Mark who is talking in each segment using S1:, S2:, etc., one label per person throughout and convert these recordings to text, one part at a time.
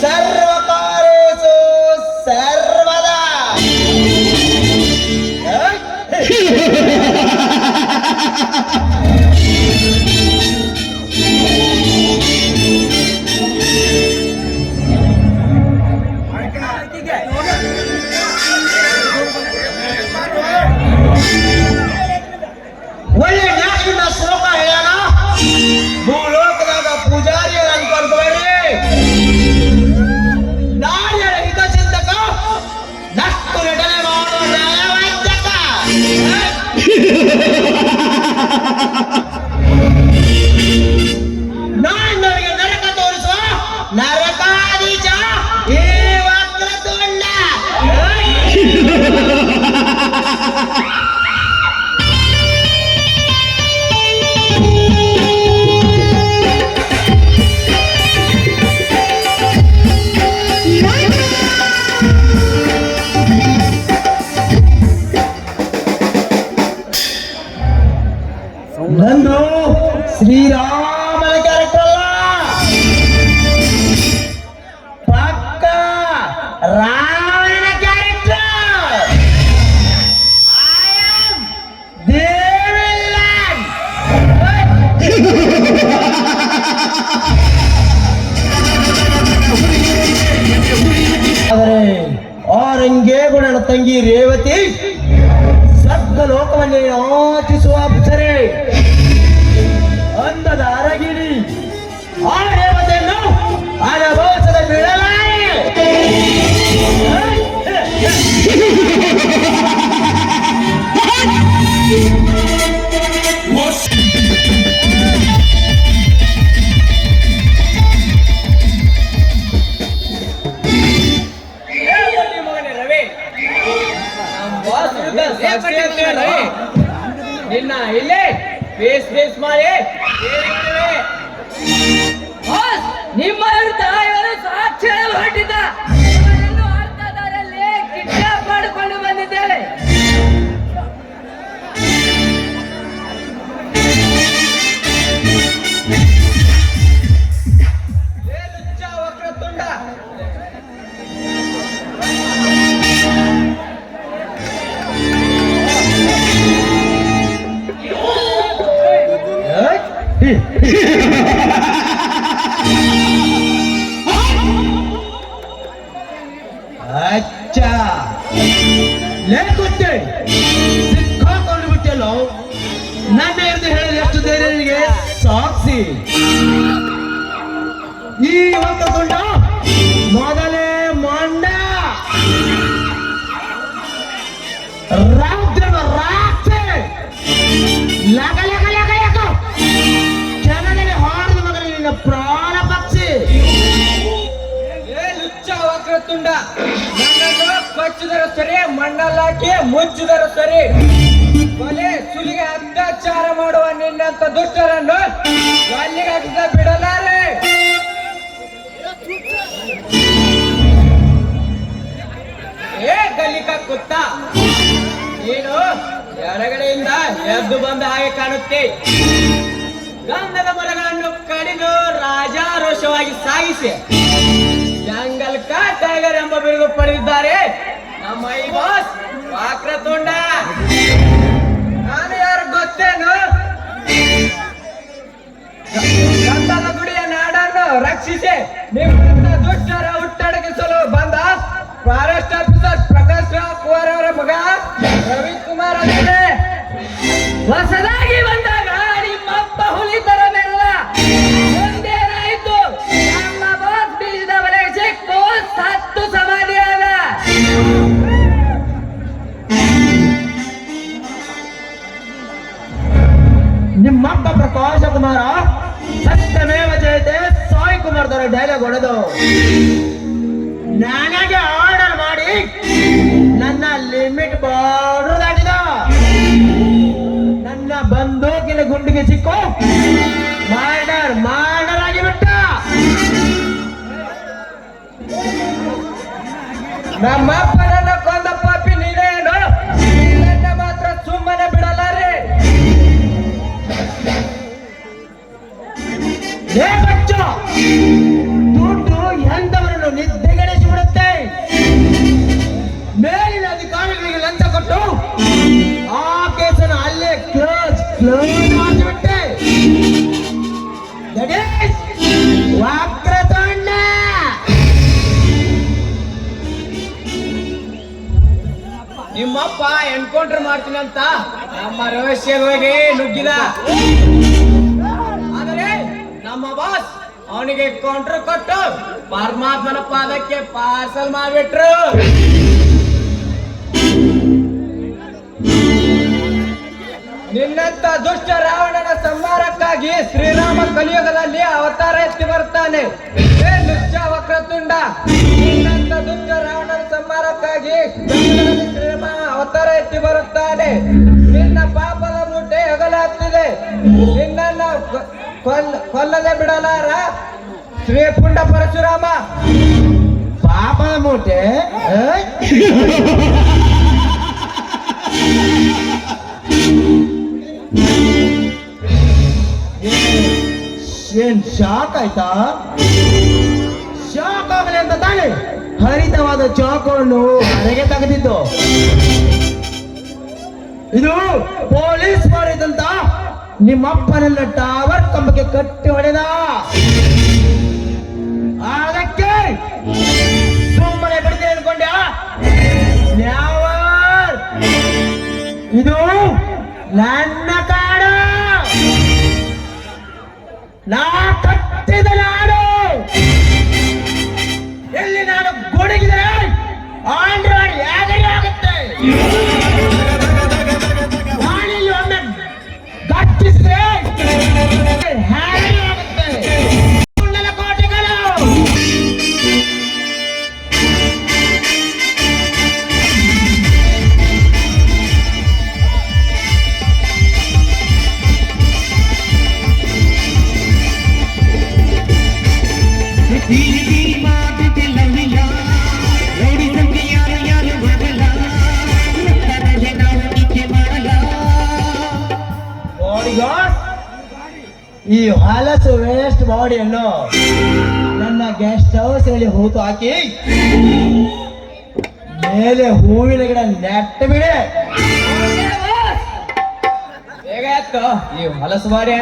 S1: ¡Sarra! सगळं लोक म्हणजे ओची अप्सरे अंध दारागिरी आहे मध्ये नऊ
S2: ನಿನ್ನ ಇಲ್ಲೇ. ಬೇಸ್ ಬೇಸ್ ಮಾಡಿ. ವಕ್ರತುಂಡ ನನ್ನನ್ನು ಕೊಚ್ಚಿದರ ಸರಿ, ಮಣ್ಣಲ್ಲಾಕಿ ಮುಚ್ಚಿದರ ಸರಿ. ಕೊಲೆ ಸುಲಿಗೆ ಅತ್ಯಾಚಾರ ಮಾಡುವ ನಿನ್ನಂತ ದುಷ್ಟರನ್ನು ಅಲ್ಲಿಗೆ ಹಾಕಿದ ಬಿಡಲಾರೆ? ಏ ಗಲ್ಲಿಕ ಕುತ್ತ ಏನು ಎಡಗಡೆಯಿಂದ ಎದ್ದು ಬಂದ ಹಾಗೆ ಕಾಣುತ್ತೆ. ಗಂಧದ ಮರಗಳನ್ನು ಕಡಿದು ರಾಜಾರೋಷವಾಗಿ ಸಾಗಿಸಿ. ಜಂಗಲ್ ಕಾ ಟೈಗರ್ ಎಂಬ ಬಿರುದು ಪಡೆದಿದ್ದಾರೆ. ನಮ್ಮ ಐ ಬಾಸ್ ವಾಕ್ರತುಂಡ. ನಾನು ಯಾರು ಗೊತ್ತೇನು? ಗಂಧದ ಗುಡಿಯ ನಾಡನ್ನು ರಕ್ಷಿಸಿ ನಿಮ್ಮ ದುಷ್ಟರ ಹುಟ್ಟಡಗಿಸಲು ಬಂದ ಫಾರೆಸ್ಟ್ ಆಫೀಸರ್ ಪ್ರಕಾಶ್ ರಾವ್ ಕುಮಾರ್ ಅವರ ಮಗ ರವಿಕುಮಾರ್ ಅವರೇ ಹೊಸದಾಗಿ ಬಂದಾಗ
S1: ಕುಮಾರ ಸತ್ಯಮೇವ ಜಯತೆ ಸಾಯಿ ಕುಮಾರ್ದವರ ಡೈಲಾಗ್ ಹೊಡೆದು ನನಗೆ ಆರ್ಡರ್ ಮಾಡಿ ನನ್ನ ಲಿಮಿಟ್ ಬಾರ್ಡರ್ ದಾಟಿದ. ನನ್ನ ಬಂದೂಕಿನ ಗುಂಡಿಗೆ ಸಿಕ್ಕು. Murder murder ಆಗಿಬಿಟ್ಟ.
S2: ನಮ್ಮಪ್ಪನ
S1: ದುಡ್ಡು ಎಂತವರನ್ನು ನಿದ್ದೆಗೆಡಿಸಿ ಬಿಡುತ್ತೆ ಮೇಲಿನ ಅಧಿಕಾರಿಗಳಿಗೆ ಲಂಚ ಕೊಟ್ಟು ಆ ಅಲ್ಲೇ ಕ್ಲೋಸ್ ಕ್ಲೋಸ್ ಮಾಡಿಬಿಟ್ಟೆ. ವಕ್ರತುಂಡ
S2: ನಿಮ್ಮಪ್ಪ ಎನ್ಕೌಂಟರ್ ಮಾಡ್ತೀನಂತ ನಮ್ಮ ರಹಸ್ಯ ಹೋಗಿ ನುಗ್ಗಿದ. ಅವನಿಗೆ ಕೌಂಟರ್ ಕೊಟ್ಟು ಪರಮಾತ್ಮನ ಪಾದಕ್ಕೆ ಪಾರ್ಸಲ್ ಮಾಡಿಬಿಟ್ರು. ನಿನ್ನಂತ ದುಷ್ಟ ರಾವಣನ ಸಂಹಾರಕ್ಕಾಗಿ ಶ್ರೀರಾಮ ಕಲಿಯುಗದಲ್ಲಿ ಅವತಾರ ಎತ್ತಿ ಬರ್ತಾನೆ ವಕ್ರತುಂಡ, ನಿನ್ನಂತ ದುಷ್ಟ ರಾವಣನ ಸಂಹಾರಕ್ಕಾಗಿ ಶ್ರೀರಾಮ ಅವತಾರ ಎತ್ತಿ ಬರುತ್ತಾನೆ. ನಿನ್ನ ಪಾಪದ ಮುಟ್ಟೆ ಹಗಲಾಗ್ತಿದೆ. ನಿನ್ನನ್ನು ಕೊ- ಕೊಲ್ಲ ಕೊಲ್ಲದೆ ಬಿಡಲಾರ ಶ್ರೀ ಪುಂಡ ಪರಶುರಾಮ.
S1: ಪಾಪದ ಮೂಟೆ? ಏನ್ ಶಾಕ್ ಆಯ್ತಾ? ಶಾಕ್ ಆಗಲಿ ಅಂತ ತಾನೆ. ಹರಿತವಾದ ಚಾಕುವನ್ನು ಹೊರಗೆ ತೆಗೆದಿದ್ದು. ಇದು ಪೊಲೀಸ್ ನಿಮ್ಮಪ್ಪನೆಲ್ಲ ಟವರ್ ಕಂಬಕ್ಕೆ ಕಟ್ಟಿ ಹೊಡೆದ. ಅದಕ್ಕೆ ಸುಮ್ಮನೆ ಬಿಡದೆ ನ್ಯಾವರ್. ಇದು ನನ್ನ ಕಾಡು. ನಾ ಕಟ್ಟಿದ ನಾಡು. ಎಲ್ಲಿ ನಾನು ಗುಡುಗಿದರೆ ಆಂಡ್ರಾಯ್ಡ್ ಹೇಗೆ ಆಗುತ್ತೆ. হ্যাঁ ಈ ಹೊಲಸು ವೇಸ್ಟ್ ಬಾಡಿಯನ್ನು ನನ್ನ ಗೆಸ್ಟ್ ಹೌಸ್ ಹೇಳಿ ಹೂತು ಹಾಕಿ. ಮೇಲೆ ಹೂವಿನ ಗಿಡ ನೆಟ್ಟ ಬಿಡೆ.
S2: ಹೇಗಾಯ್ತು? ಈ ಹೊಲಸು ಬಾರಿ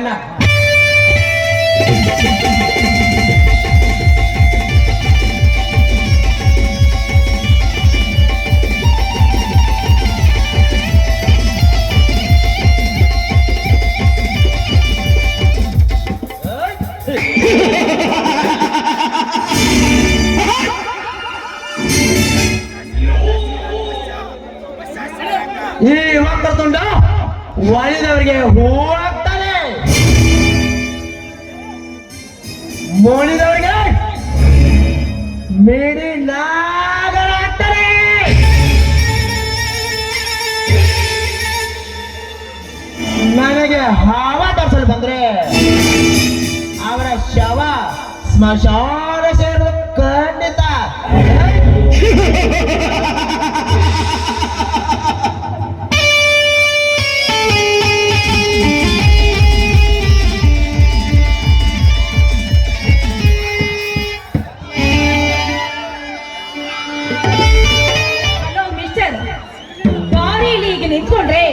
S1: 一万
S3: ಹಲೋ ಮಿಸ್ಟರ್ ದಾರಿಯಲ್ಲಿ ಈಗ ನಿಂತ್ಕೊಂಡ್ರೆ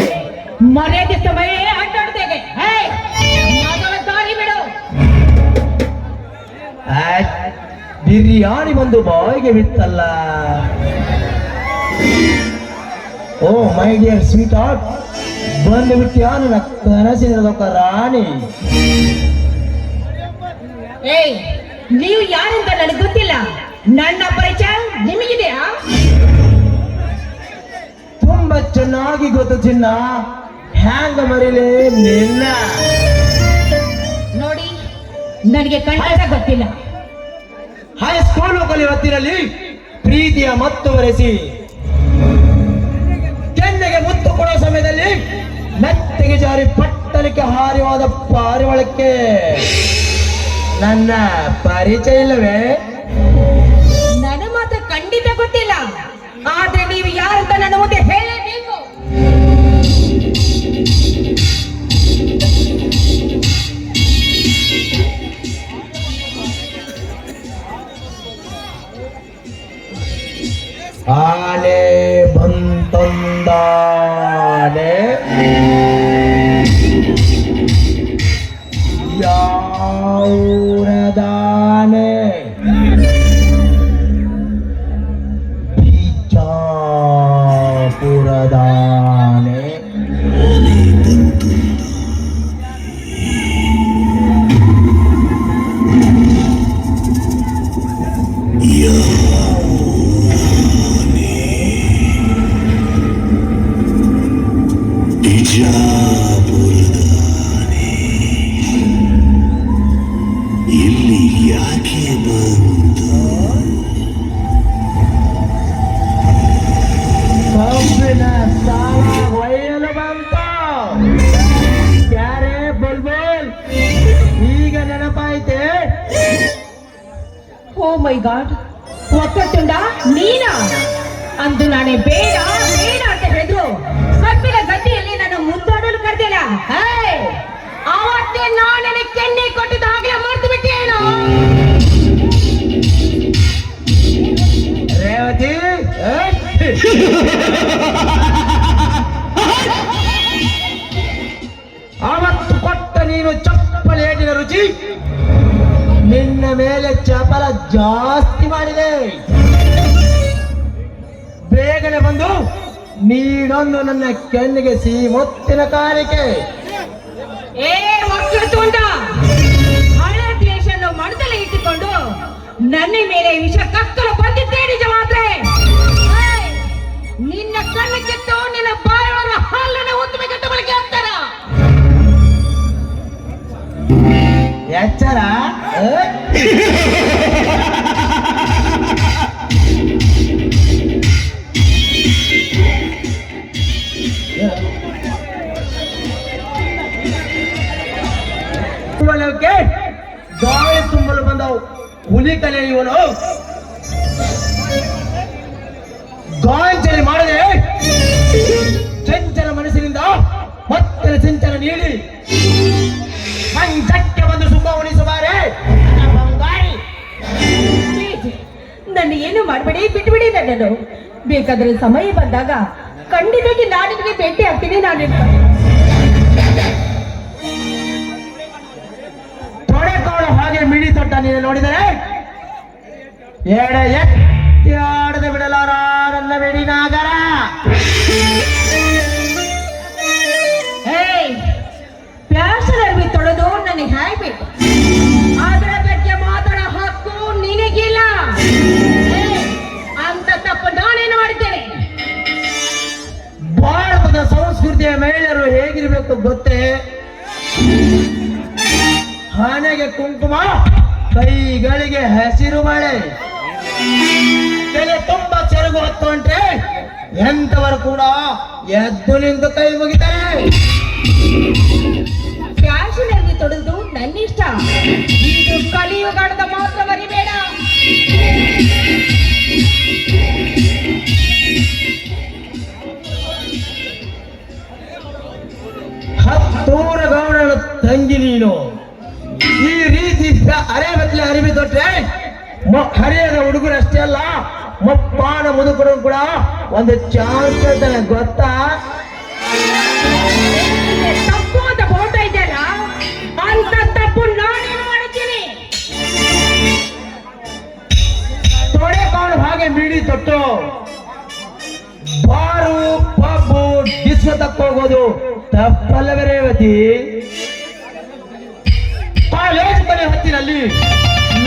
S3: ಮರ್ಯಾದೆ ಸಮಯ ಅಡ್ಡಾಡ್ತೇವೆ. ದಾರಿ ಬಿಡು.
S1: ಬಿರಿಯಾನಿ ಬಂದು ಬಾಯಿಗೆ ಬಿತ್ತಲ್ಲ. Oh my dear sweetheart ಬಂದು ಬಿಟ್ಟಿಯಾ ನನ್ನ ರಾಣಿ?
S3: ಏಯ್ ನೀವು ಯಾರಂತ ನನಗೆ ಗೊತ್ತಿಲ್ಲ? ನನ್ನ ಪರಿಚಯ ನಿಮಗಿದೆಯಾ?
S1: ತುಂಬಾ ಚೆನ್ನಾಗಿ ಗೊತ್ತು ಚಿನ್ನ. ಹ್ಯಾಂಗ ಮರಿಲೆ ನಿನ್ನ?
S3: ನೋಡಿ ನನಗೆ ಖಂಡಿತ ಗೊತ್ತಿಲ್ಲ.
S1: ಹೈ ಸ್ಕೂಲ್ ಹೋಗಲಿ ಹೊತ್ತಿನಲ್ಲಿ ಪ್ರೀತಿಯ ಮತ್ತು ವರೆಸಿ ಕೆನ್ನೆಗೆ ಮುತ್ತು ಕೊಡುವ ಸಮಯದಲ್ಲಿ ಮೆತ್ತಗೆ ಜಾರಿ ಪಟ್ಟಲಿಕ್ಕೆ ಹಾರಿವಾದ ಪಾರಿವಾಳಕ್ಕೆ. ನನ್ನ ಪರಿಚಯ ಇಲ್ಲವೇ?
S3: ಗೊತ್ತಿಲ್ಲ ಆದ್ರೆ ನೀವು ಯಾರಂತ ನನ್ನ ಮುಂದೆ ಹೇಳಬೇಕು
S1: ಆನೆ ಬಂತಂದಾನೆ ಯಾವೂರ
S3: ಅವತ್ತೇ ಕೆನ್ನೆ ಕೆನ್ನೆ ಕೊಟ್ಟಿದ್ದಾಗಲೇ ಮರ್ತು ಬಿಟ್ಟೇನು
S1: ರೇವತಿ, ಏ? ಅವತ್ತು ಕೊಟ್ಟ ನೀನು ಚಪ್ಪಲಿ ಏಟಿನ ರುಚಿ? ನಿನ್ನ ಮೇಲೆ ಚಪಲ ಜಾಸ್ತಿ ಮಾಡಿದೆ. ಬೇಗನೆ ಬಂದು ನೀನೊಂದು ನನ್ನ ಕೆನ್ನಿಗೆ ಸಿಹಿ ಮುತ್ತಿನ ಕಾಣಿಕೆ ಏ
S3: ಒಕ್ಕತ್ತುಂಡ ಹಳೆ ದ್ವೇಷವನ್ನು ಮನದಲ್ಲಿ ಇಟ್ಟುಕೊಂಡು ನನ್ನ ಮೇಲೆ ವಿಷ ಕಕ್ಕಲು ಬಂದಿದ್ದೇ ನಿಜ ಮಾತ್ರೆ ನಿನ್ನ ಕಣ್ಣು ಕಿತ್ತು ನಿನ್ನ ಬಾಯೊಳಗ ಹಾಲನ್ನು ಊದ್ಬೇಕಂತ ಬಳಿಕೆ ಅಂತಾರ.
S1: ಎಚ್ಚರ? ಕಲೆ ಇವನು ಗಾಂಚಲಿ ಮಾಡದೆ. ಚಂಚಲ ಮನಸ್ಸಿನಿಂದ ಮತ್ತೆ ಸಿಂಚನ ನೀಡಿ. ಮಂಚಕ್ಕೆ ಬಂದು ಸುಬ್ಬ ಉಣಿಸುವಾರೆ.
S3: ನನ್ನ ಏನು ಮಾಡಬೇಡಿ ಬಿಟ್ಬಿಡಿ ನನ್ನನ್ನು. ಬೇಕಾದ್ರೆ ಸಮಯ ಬಂದಾಗ ಖಂಡಿತವಾಗಿ ನಾನು ನಿಮಗೆ ಭೇಟಿ ಆಗ್ತೀನಿ ನಾನು
S1: ತೊಡೆಕೋಳು ಹಾಗೆ ಮಿಡಿ ತೊಟ್ಟ ನೀನು ನೋಡಿದರೆ ಎಡ ಎತ್ತಿ ಆಡದೆ ಬಿಡಲಾರ ನನ್ನ ಬಿಡಿ ನಾಗರ.
S3: ತೊಳೆದು ನನಗೆ ಹ್ಯಾಬಿಟ್ ಅದರ ಬಗ್ಗೆ ಮಾತಾಡೋ ಹಕ್ಕು ನಿನಗಿಲ್ಲ. ಅಂತ ತಪ್ಪು ನಾನೇನು ಮಾಡಿದ್ದೇನೆ.
S1: ಭಾರತದ ಸಂಸ್ಕೃತಿಯ ಮಹಿಳೆಯರು ಹೇಗಿರಬೇಕು ಗೊತ್ತೇ? ಹಣೆಗೆ ಕುಂಕುಮ ಕೈಗಳಿಗೆ ಹಸಿರು ಮಳೆ. ತಲೆ ತುಂಬಾ ಚೆರಗು ಹೊತ್ತು ಅಂತೆ ಎಂತವರು ಕೂಡ ಎದ್ದು ನಿಂತು ಕೈ ಮುಗಿತಾರೆ.
S3: ಫ್ಯಾಷನ್ ಅರ್ವಿ ತೊಡೆದು ನನ್ನ ಇಷ್ಟ ಇದು ಕಲಿಯುಗಾಡದ ಮಾತ್ರ ಮರಿಬೇಡ
S1: ಹತ್ತೂರ ಗೌಡನ ತಂಗಿ ನೀನು. ಈ ರೀತಿ ಅರೆ ಬದಲಿ ಅರಿವಿ ತೊಟ್ರೆ ಹರಿಯದ ಹುಡುಗರು ಅಷ್ಟೇ ಅಲ್ಲ ಮಪ್ಪಾನ ಮುದುಕರು ಕೂಡ ಒಂದು ಚಾನ್ಸ್ ಗೊತ್ತಾ?
S3: ತಪ್ಪು ಅಂತ ಫೋಟೋ ಇದೆಯಲ್ಲ? ಅಂತ ತಪ್ಪು ನಾನೇನು ಮಾಡ್ತೀನಿ
S1: ತೊಡೆ ಕಾಳು ಹಾಗೆ ಬೀಡಿ ತೊಟ್ಟು. ಬಾರು ಪಬ್ಬು ಡಿಸ್ಕೋ ತಕ್ಕೋಗೋದು ತಪ್ಪಲ್ಲವೇ ರೇವತಿ? ಕಾಲೇಜ್ ಮನೆ ಹತ್ತಿರಲ್ಲಿ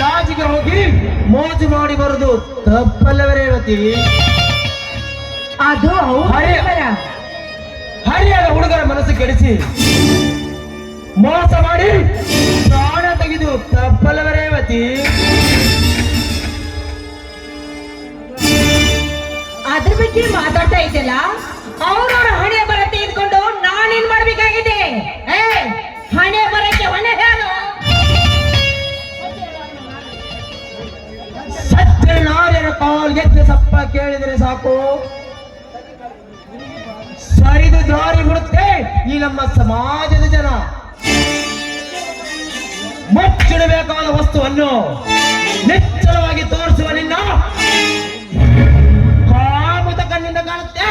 S1: ಲಾಜಿಗೆ ಹೋಗಿ ಮೋಜು ಮಾಡಿ ಬರುದು. ತಪ್ಪಲ್ಲವೇ ರೇವತಿ
S3: ಅದು
S1: ಹರಿಯದ ಹುಡುಗರ ಮನಸ್ಸು ಕೆಡಿಸಿ. ಮೋಸ ಮಾಡಿ ಪ್ರಾಣ ತೆಗೆದು ತಪ್ಪಲ್ಲವೇ ರೇವತಿ
S3: ಅದ್ರ ಬಗ್ಗೆ ಮಾತಾಡ್ತಾ ಇದ್ದಲ್ಲ? ಅವ್ರವ್ರ ಹಣೆ ಬರ ತೆಗೆದುಕೊಂಡು ನಾನೇನ್ ಮಾಡ್ಬೇಕಾಗಿದೆ. ಏ! ಹಣೆ ಬರಕ್ಕೆ ಹೊಣೆ ಹೇಳು.
S1: ಕಾಲ್ಗೆತ್ತಿ ಸಪ್ಪ ಕೇಳಿದರೆ ಸಾಕು. ಸರಿದು ದಾರಿ ಬಿಡುತ್ತೆ ಈ ನಮ್ಮ ಸಮಾಜದ ಜನ. ಮುಚ್ಚಿಡಬೇಕಾದ ವಸ್ತುವನ್ನು ನಿಚ್ಚಳವಾಗಿ ತೋರಿಸುವ ನಿನ್ನ ಕಾಮದ ಕಣ್ಣಿಂದ ಕಾಣುತ್ತೆ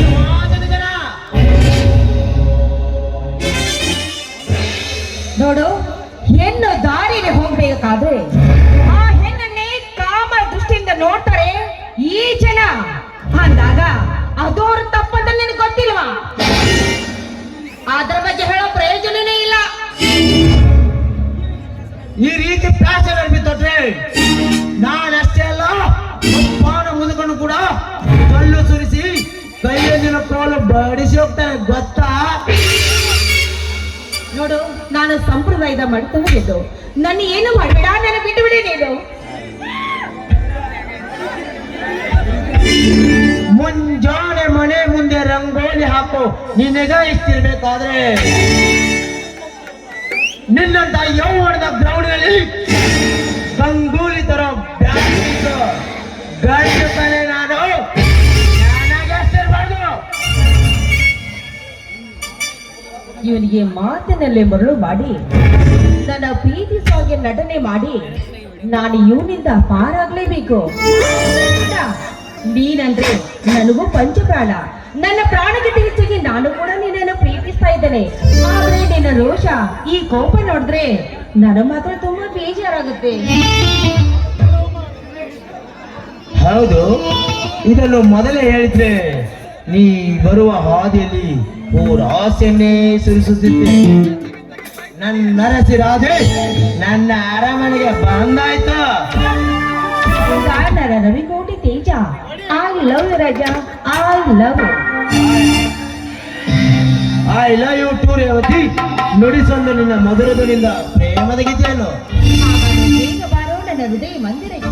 S1: ಸಮಾಜದ ಜನ.
S3: ನೋಡು, ಹೆಣ್ಣು ದಾರಿಗೆ ಹೋಗ್ಬೇಕಾದ್ರೆ ನೋಡ್ತಾರೆ ಈ ಜನ. ಅಂದಾಗ ಅದೋರ್ ತಪ್ಪಂತ ನಿನಗೆ ಗೊತ್ತಿಲ್ವಾ? ಅದ್ರ ಬಗ್ಗೆ ಹೇಳೋ ಪ್ರಯೋಜನನೇ ಇಲ್ಲ.
S1: ಈ ರೀತಿ ಫ್ಯಾಷನ್ ಅನ್ಬಿತ್ತೊಟ್ರೆ ನಾನಷ್ಟೇ ಅಲ್ಲ ಪಾನ ಮುದುಕೊಂಡು ಕೂಡ ಕಲ್ಲು ಸುರಿಸಿ ಕೈಯಲ್ಲಿನ ಕೋಲು ಬಡಿಸಿ ಹೋಗ್ತಾನೆ ಗೊತ್ತಾ?
S3: ನೋಡು ನಾನು ಸಂಪ್ರದಾಯದ ಮಾಡ್ತಾ ಇದ್ದು ನನ್ನ ಏನು ಮಾಡಬೇಡ ನಾನು ಬಿಟ್ಟು ಬಿಡಿ ನೀನು.
S1: ಮುಂಜಾನೆ ಮನೆ ಮುಂದೆ ರಂಗೋಲಿ ಹಾಕೋ. ನಿನಗ ಇಷ್ಟಿರ್ಬೇಕಾದ್ರೆ. ನಿನ್ನಂತ ಯೌವನದ ಗ್ರೌಂಡ್ನಲ್ಲಿ ಗಂಗೂಲಿ ತರ ನಾನು.
S3: ಇವನಿಗೆ ಮಾತಿನಲ್ಲೇ ಮರಳು ಮಾಡಿ. ನನ್ನ ಪ್ರೀತಿ ಸಾಗೆ ನಟನೆ ಮಾಡಿ. ನಾನು ಇವನಿಂದ ಪಾರಾಗ್ಲೇಬೇಕು. ನೀನಂದ್ರೆ ನನಗೂ ಪಂಚಪ್ರಾಣ. ನನ್ನ ಪ್ರಾಣಕ್ಕಿಂತ ಹೆಚ್ಚಾಗಿ ನಾನು ಕೂಡ ನಿನ್ನನ್ನು ಪ್ರೀತಿಸ್ತಾ ಇದ್ದೇನೆ. ಆದ್ರೆ ನಿನ್ನ ರೋಷ ಈ ಕೋಪ ನೋಡಿದ್ರೆ ನನ್ನ ಮಾತ್ರ ತುಂಬಾ ಬೇಜಾರಾಗುತ್ತೆ.
S1: ಹೌದು ಇದನ್ನು ಮೊದಲೇ ಹೇಳಿದ್ರೆ ನೀ ಬರುವ ಹಾದಿಯಲ್ಲಿ ಆಸೆಯನ್ನೇ ಸುರಿಸುತ್ತಿದ್ದೆ. ನನ್ನ ನರಸಿ ರಾಧೆ ನನ್ನ ಅರಮನೆಗೆ ಬಂದಾಯ್ತು?
S3: ಗಾಯನರ ರವಿಕೋಟಿ ತೇಜ I love you Raja I love you
S1: I love you too Revathi ನುಡಿಸೊಂದು ನಿನ್ನ ಮಧುರದನಿಂದ ಪ್ರೇಮದ ಗೀತೆಯನ್ನು.
S3: ಬೇಗ ಬಾರೋ ನನ್ನ ಹೃದಯ ಮಂದಿರಕ್ಕೆ.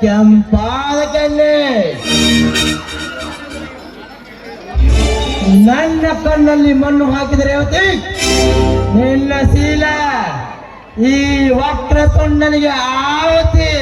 S1: ಕೆಂಪಾದ ಕಣ್ಣೆ ನನ್ನ ಕಣ್ಣಲ್ಲಿ ಮಣ್ಣು ಹಾಕಿದರೆ ರೇವತಿ ನಿನ್ನ ಶೀಲ ಈ ವಕ್ರ ತುಂಡನಿಗೆ ಆವತಿ!